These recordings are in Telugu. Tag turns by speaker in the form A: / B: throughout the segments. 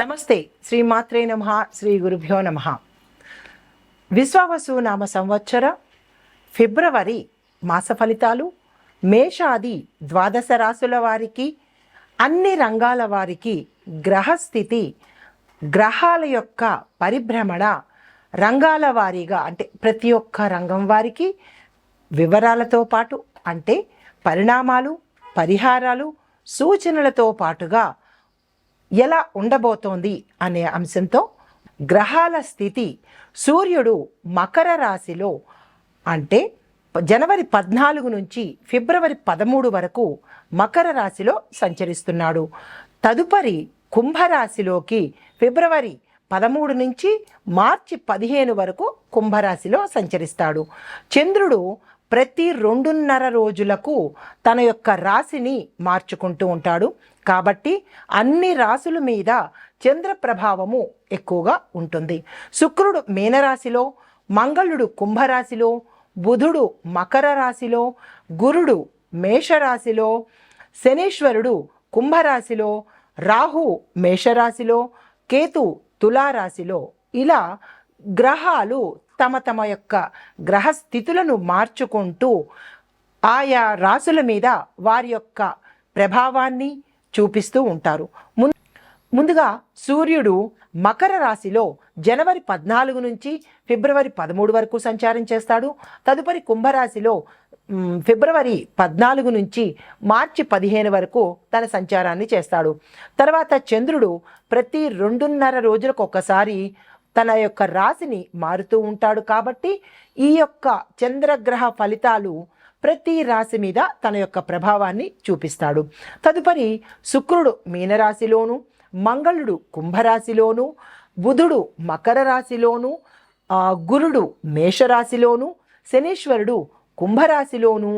A: నమస్తే. శ్రీ మాత్రే నమ. శ్రీ గురుభ్యో నమ. విశ్వావసు నామ సంవత్సర ఫిబ్రవరి మాస ఫలితాలు మేషాది ద్వాదశ రాసుల వారికి అన్ని రంగాల వారికి గ్రహస్థితి గ్రహాల యొక్క పరిభ్రమణ రంగాల వారీగా అంటే ప్రతి ఒక్క రంగం వారికి వివరాలతో పాటు అంటే పరిణామాలు పరిహారాలు సూచనలతో పాటుగా ఎలా ఉండబోతోంది అనే అంశంతో గ్రహాల స్థితి సూర్యుడు మకర రాశిలో అంటే జనవరి పద్నాలుగు నుంచి ఫిబ్రవరి పదమూడు వరకు మకర రాశిలో సంచరిస్తున్నాడు. తదుపరి కుంభరాశిలోకి ఫిబ్రవరి పదమూడు నుంచి మార్చి పదిహేను వరకు కుంభరాశిలో సంచరిస్తాడు. చంద్రుడు ప్రతి రెండున్నర రోజులకు తన యొక్క రాశిని మార్చుకుంటూ ఉంటాడు. కాబట్టి అన్ని రాశుల మీద చంద్ర ప్రభావము ఎక్కువగా ఉంటుంది. శుక్రుడు మీనరాశిలో మంగళుడు కుంభరాశిలో బుధుడు మకర రాశిలో గురుడు మేషరాశిలో శనీశ్వరుడు కుంభరాశిలో రాహు మేషరాశిలో కేతు తులారాశిలో ఇలా గ్రహాలు తమ తమ యొక్క గ్రహస్థితులను మార్చుకుంటూ ఆయా రాసుల మీద వారి యొక్క ప్రభావాన్ని చూపిస్తూ ఉంటారు. ముం- ముందుగా సూర్యుడు మకర రాశిలో జనవరి పద్నాలుగు నుంచి ఫిబ్రవరి పదమూడు వరకు సంచారం చేస్తాడు. తదుపరి కుంభరాశిలో ఫిబ్రవరి పద్నాలుగు నుంచి మార్చి పదిహేను వరకు తన సంచారాన్ని చేస్తాడు. తర్వాత చంద్రుడు ప్రతి రెండున్నర రోజులకు ఒకసారి తన యొక్క రాశిని మారుతూ ఉంటాడు కాబట్టి ఈ యొక్క చంద్రగ్రహ ఫలితాలు ప్రతి రాశి మీద తన యొక్క ప్రభావాన్ని చూపిస్తాడు. తదుపరి శుక్రుడు మీనరాశిలోను మంగళుడు కుంభరాశిలోను బుధుడు మకర రాశిలోను గురుడు మేషరాశిలోను శనీశ్వరుడు కుంభరాశిలోను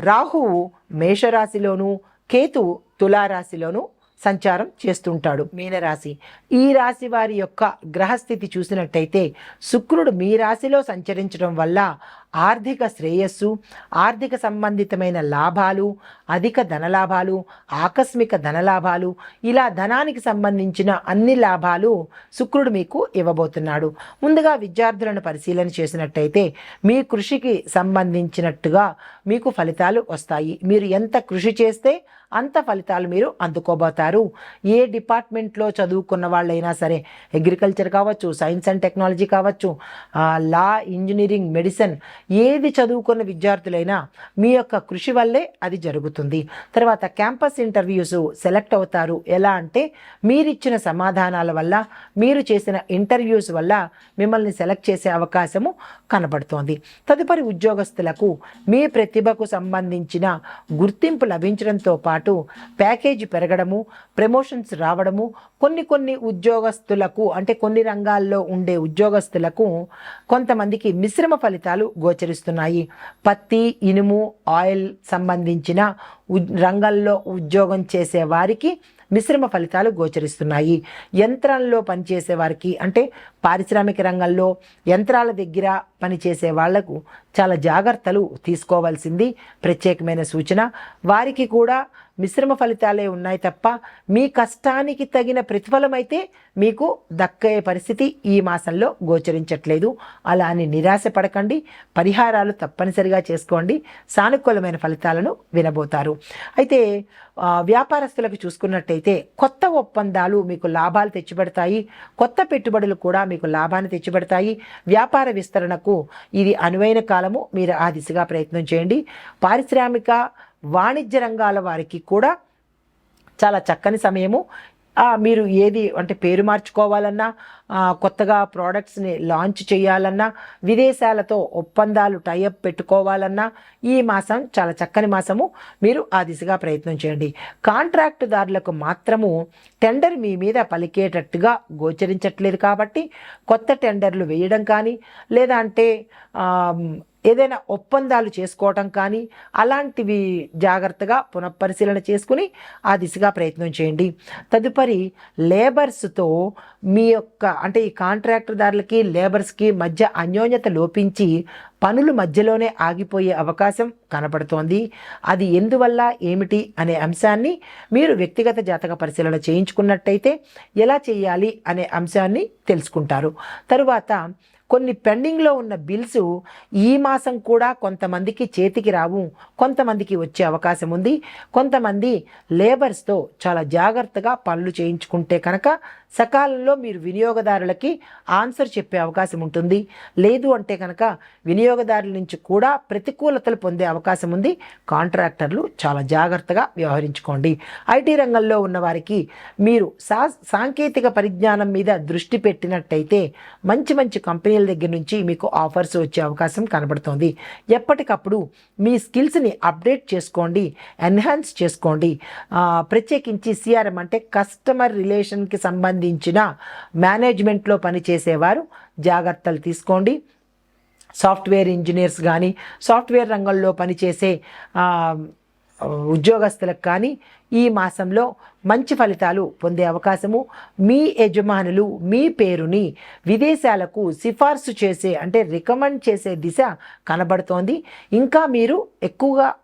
A: రాహువు మేషరాశిలోను కేతు తులారాశిలోను సంచారం చేస్తుంటాడు మీనరాశి. ఈ రాశి వారి యొక్క గ్రహస్థితి చూసినట్టయితే శుక్రుడు మీ రాశిలో సంచరించడం వల్ల ఆర్థిక శ్రేయస్సు ఆర్థిక సంబంధితమైన లాభాలు అధిక ధనలాభాలు ఆకస్మిక ధనలాభాలు ఇలా ధనానికి సంబంధించిన అన్ని లాభాలు శుక్రుడు మీకు ఇవ్వబోతున్నాడు. ముందుగా విద్యార్థులను పరిశీలన చేసినట్టయితే మీ కృషికి సంబంధించినట్టుగా మీకు ఫలితాలు వస్తాయి. మీరు ఎంత కృషి చేస్తే అంత ఫలితాలు మీరు అందుకోబోతారు. ఏ డిపార్ట్మెంట్లో చదువుకున్న వాళ్ళైనా సరే అగ్రికల్చర్ కావచ్చు సైన్స్ అండ్ టెక్నాలజీ కావచ్చు లా ఇంజనీరింగ్ మెడిసిన్ ఏది చదువుకున్న విద్యార్థులైనా మీ యొక్క కృషి వల్లే అది జరుగుతుంది. తర్వాత క్యాంపస్ ఇంటర్వ్యూస్ సెలెక్ట్ అవుతారు. ఎలా అంటే మీరిచ్చిన సమాధానాల వల్ల మీరు చేసిన ఇంటర్వ్యూస్ వల్ల మిమ్మల్ని సెలెక్ట్ చేసే అవకాశము కనబడుతోంది. తదుపరి ఉద్యోగస్తులకు మీ ప్రతిభకు సంబంధించిన గుర్తింపు లభించడంతో పాటు ప్యాకేజీ పెరగడము ప్రమోషన్స్ రావడము కొన్ని కొన్ని ఉద్యోగస్తులకు అంటే కొన్ని రంగాల్లో ఉండే ఉద్యోగస్తులకు కొంతమందికి మిశ్రమ ఫలితాలు గోచరిస్తున్నాయి. పత్తి ఇనుము ఆయిల్ సంబంధించిన ఉద్- రంగంలో ఉద్యోగం చేసే వారికి మిశ్రమ ఫలితాలు గోచరిస్తున్నాయి. యంత్రాల్లో పనిచేసే వారికి అంటే పారిశ్రామిక రంగంలో యంత్రాల దగ్గర పనిచేసే వాళ్ళకు చాలా జాగ్రత్తలు తీసుకోవాల్సింది. ప్రత్యేకమైన సూచన. వారికి కూడా మిశ్రమ ఫలితాలే ఉన్నాయి తప్ప మీ కష్టానికి తగిన ప్రతిఫలం అయితే మీకు దక్కే పరిస్థితి ఈ మాసంలో గోచరించట్లేదు. అలా అని నిరాశ పడకండి. పరిహారాలు తప్పనిసరిగా చేసుకోండి. సానుకూలమైన ఫలితాలను వినబోతారు. అయితే వ్యాపారస్తులకు చూసుకున్నట్టయితే కొత్త ఒప్పందాలు మీకు లాభాలు తెచ్చిపెడతాయి. కొత్త పెట్టుబడులు కూడా మీకు లాభాన్ని తెచ్చిపెడతాయి. వ్యాపార విస్తరణకు ఇది అనువైన కాలం కాలము మీరు ఆ దిశగా ప్రయత్నం చేయండి. పారిశ్రామిక వాణిజ్య రంగాల వారికి కూడా చాలా చక్కని సమయము. మీరు ఏది అంటే పేరు మార్చుకోవాలన్నా కొత్తగా ప్రోడక్ట్స్ని లాంచ్ చేయాలన్నా విదేశాలతో ఒప్పందాలు టైఅప్ పెట్టుకోవాలన్నా ఈ మాసం చాలా చక్కని మాసము. మీరు ఆ దిశగా ప్రయత్నం చేయండి. కాంట్రాక్టుదారులకు మాత్రము టెండర్ మీ మీద పలికేటట్టుగా గోచరించట్లేదు కాబట్టి కొత్త టెండర్లు వేయడం కానీ లేదా అంటే ఏదైనా ఒప్పందాలు చేసుకోవటం కానీ అలాంటివి జాగ్రత్తగా పునఃపరిశీలన చేసుకుని ఆ దిశగా ప్రయత్నం చేయండి. తదుపరి లేబర్స్తో మీ యొక్క అంటే ఈ కాంట్రాక్టర్దారులకి లేబర్స్కి మధ్య అన్యోన్యత లోపించి పనులు మధ్యలోనే ఆగిపోయే అవకాశం కనపడుతోంది అది ఎందువల్ల ఏమిటి అనే అంశాన్ని మీరు వ్యక్తిగత జాతక పరిశీలన చేయించుకున్నట్టయితే ఎలా చేయాలి అనే అంశాన్ని తెలుసుకుంటారు. తరువాత కొన్ని పెండింగ్లో ఉన్న బిల్స్ ఈ మాసం కూడా కొంతమందికి చేతికి రావు కొంతమందికి వచ్చే అవకాశం ఉంది. కొంతమంది లేబర్స్తో చాలా జాగ్రత్తగా పనులు చేయించుకుంటే కనుక సకాలంలో మీరు వినియోగదారులకి ఆన్సర్ చెప్పే అవకాశం ఉంటుంది. లేదు అంటే కనుక వినియోగదారుల నుంచి కూడా ప్రతికూలతలు పొందే అవకాశం ఉంది. కాంట్రాక్టర్లు చాలా జాగ్రత్తగా వ్యవహరించుకోండి. ఐటీ రంగంలో ఉన్న వారికి మీరు సా సాంకేతిక పరిజ్ఞానం మీద దృష్టి పెట్టినట్టయితే మంచి మంచి కంపెనీ కంపెనీల దగ్గర నుంచి మీకు ఆఫర్స్ వచ్చే అవకాశం కనబడుతోంది. ఎప్పటికప్పుడు మీ స్కిల్స్ని అప్డేట్ చేసుకోండి ఎన్హాన్స్ చేసుకోండి. ప్రత్యేకించి సిఆర్ఎం అంటే కస్టమర్ రిలేషన్కి సంబంధించిన మేనేజ్మెంట్లో పనిచేసేవారు జాగ్రత్తలు తీసుకోండి. సాఫ్ట్వేర్ ఇంజనీర్స్ కానీ సాఫ్ట్వేర్ రంగంలో పనిచేసే ఉద్యోగస్తులకు కానీ ఈ మాసంలో మంచి ఫలితాలు పొందే అవకాశము. మీ యజమానులు మీ పేరుని విదేశాలకు సిఫార్సు చేసే అంటే రికమెండ్ చేసే దిశ కనబడుతోంది. ఇంకా మీరు ఎక్కువగా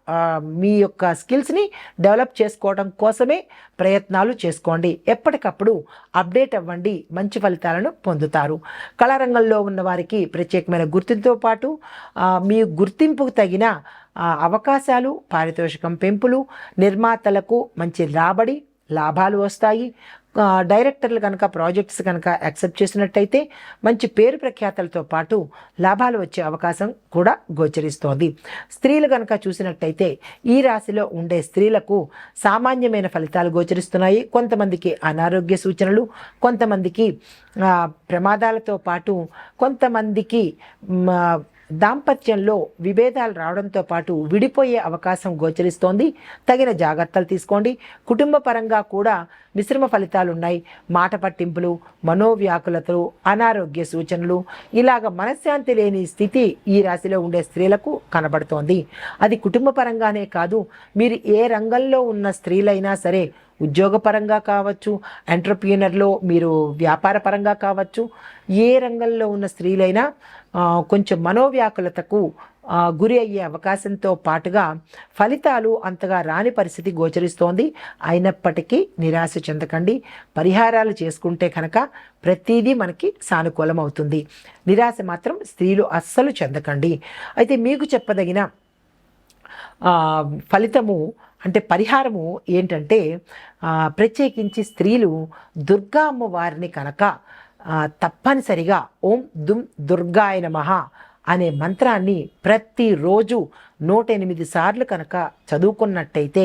A: మీ యొక్క స్కిల్స్ని డెవలప్ చేసుకోవడం కోసమే ప్రయత్నాలు చేసుకోండి. ఎప్పటికప్పుడు అప్డేట్ అవ్వండి. మంచి ఫలితాలను పొందుతారు. కళారంగంలో ఉన్న వారికి ప్రత్యేకమైన గుర్తింపుతో పాటు మీ గుర్తింపుకు తగిన అవకాశాలు పారితోషికం పెంపులు నిర్మాతలకు మంచి రాబడి లాభాలు వస్తాయి. డైరెక్టర్లు కనుక ప్రాజెక్ట్స్ కనుక యాక్సెప్ట్ చేసినట్టయితే మంచి పేరు ప్రఖ్యాతలతో పాటు లాభాలు వచ్చే అవకాశం కూడా గోచరిస్తోంది. స్త్రీలు కనుక చూసినట్టయితే ఈ రాశిలో ఉండే స్త్రీలకు సామాన్యమైన ఫలితాలు గోచరిస్తున్నాయి. కొంతమందికి అనారోగ్య సూచనలు కొంతమందికి ప్రమాదాలతో పాటు కొంతమందికి దాంపత్యంలో విభేదాలు రావడంతో పాటు విడిపోయే అవకాశం గోచరిస్తోంది. తగిన జాగ్రత్తలు తీసుకోండి. కుటుంబ పరంగా కూడా మిశ్రమ ఫలితాలు ఉన్నాయి మాట పట్టింపులు మనోవ్యాకులతలు అనారోగ్య సూచనలు ఇలాగ మనశ్శాంతి లేని స్థితి ఈ రాశిలో ఉండే స్త్రీలకు కనబడుతోంది. అది కుటుంబ పరంగానే కాదు మీరు ఏ రంగంలో ఉన్న స్త్రీలైనా సరే ఉద్యోగపరంగా కావచ్చు ఎంటర్ప్రీనర్లో మీరు వ్యాపార పరంగా కావచ్చు ఏ రంగంలో ఉన్న స్త్రీలైనా కొంచెం మనోవ్యాకులతకు గురి అయ్యే అవకాశంతో పాటుగా ఫలితాలు అంతగా రాని పరిస్థితి గోచరిస్తోంది. అయినప్పటికీ నిరాశ చెందకండి. పరిహారాలు చేసుకుంటే కనుక ప్రతిదీ మనకి సానుకూలం అవుతుంది నిరాశ మాత్రం స్త్రీలు అస్సలు చెందకండి. అయితే మీకు చెప్పదగిన ఫలితము అంటే పరిహారము ఏంటంటే ప్రత్యేకించి స్త్రీలు దుర్గా అమ్మవారిని కనుక తప్పనిసరిగా ఓం దుమ్ దుర్గాయ నమ అనే మంత్రాన్ని ప్రతిరోజు నూట ఎనిమిది సార్లు కనుక చదువుకున్నట్టయితే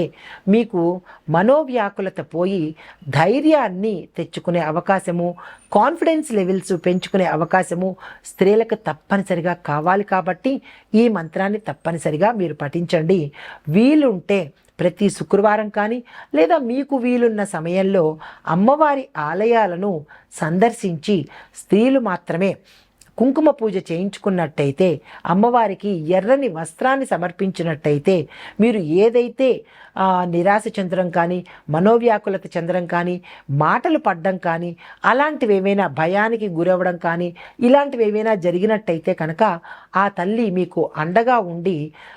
A: మీకు మనోవ్యాకులత పోయి ధైర్యాన్ని తెచ్చుకునే అవకాశము కాన్ఫిడెన్స్ లెవెల్స్ పెంచుకునే అవకాశము స్త్రీలకు తప్పనిసరిగా కావాలి కాబట్టి ఈ మంత్రాన్ని తప్పనిసరిగా మీరు పఠించండి. వీలుంటే ప్రతి శుక్రవారం కానీ లేదా మీకు వీలున్న సమయంలో అమ్మవారి ఆలయాలను సందర్శించి స్త్రీలు మాత్రమే కుంకుమ పూజ చేయించుకున్నట్టయితే అమ్మవారికి ఎర్రని వస్త్రాన్ని సమర్పించినట్టయితే మీరు ఏదైతే నిరాశ చెందడం కానీ మనోవ్యాకులత చెందడం కానీ మాటలు పడ్డం కానీ అలాంటివి ఏమైనా భయానికి గురవ్వడం కానీ ఇలాంటివి ఏమైనా జరిగినట్టయితే కనుక ఆ తల్లి మీకు అండగా ఉండి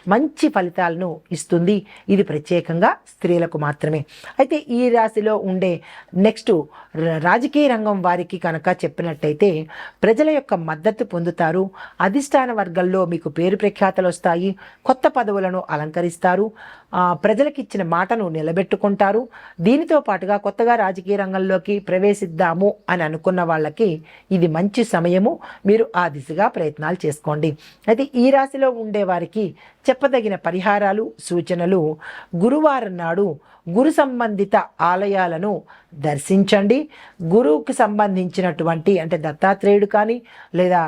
A: మంచి ఫలితాలను ఇస్తుంది. ఇది ప్రత్యేకంగా స్త్రీలకు మాత్రమే. అయితే ఈ రాశిలో ఉండే నెక్స్ట్ రాజకీయ రంగం వారికి కనుక చెప్పినట్టయితే ప్రజల యొక్క మద్దతు పొందుతారు. అధిష్టాన వర్గంలో మీకు పేరు ప్రఖ్యాతలు వస్తాయి. కొత్త పదవులను అలంకరిస్తారు. ప్రజలకిచ్చిన మాటను నిలబెట్టుకుంటారు. దీనితో పాటుగా కొత్తగా రాజకీయ రంగంలోకి ప్రవేశిద్దాము అని అనుకున్న వాళ్ళకి ఇది మంచి సమయము. మీరు ఆ దిశగా ప్రయత్నాలు చేసుకోండి. అయితే ఈ రాశిలో ఉండే వారికి చెప్పదగిన పరిహారాలు సూచనలు గురువారం నాడు గురు సంబంధిత ఆలయాలను దర్శించండి. గురువుకి సంబంధించినటువంటి అంటే దత్తాత్రేయుడు కానీ లేదా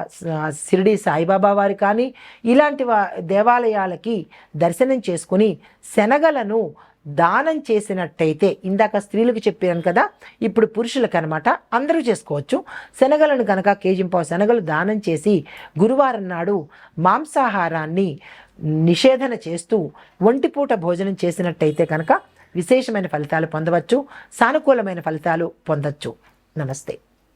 A: షిరిడి సాయిబాబా వారు కానీ ఇలాంటి వా దేవాలయాలకి దర్శనం చేసుకుని శనగలను దానం చేసినట్టయితే ఇందాక స్త్రీలకు చెప్పాను కదా ఇప్పుడు పురుషులకు అనమాట అందరూ చేసుకోవచ్చు. శనగలను కనుక కేజింపావు శనగలు దానం చేసి గురువారం నాడు మాంసాహారాన్ని నిషేధన చేస్తూ ఒంటిపూట భోజనం చేసినట్టయితే కనుక విశేషమైన ఫలితాలు పొందవచ్చు సానుకూలమైన ఫలితాలు పొందవచ్చు నమస్తే.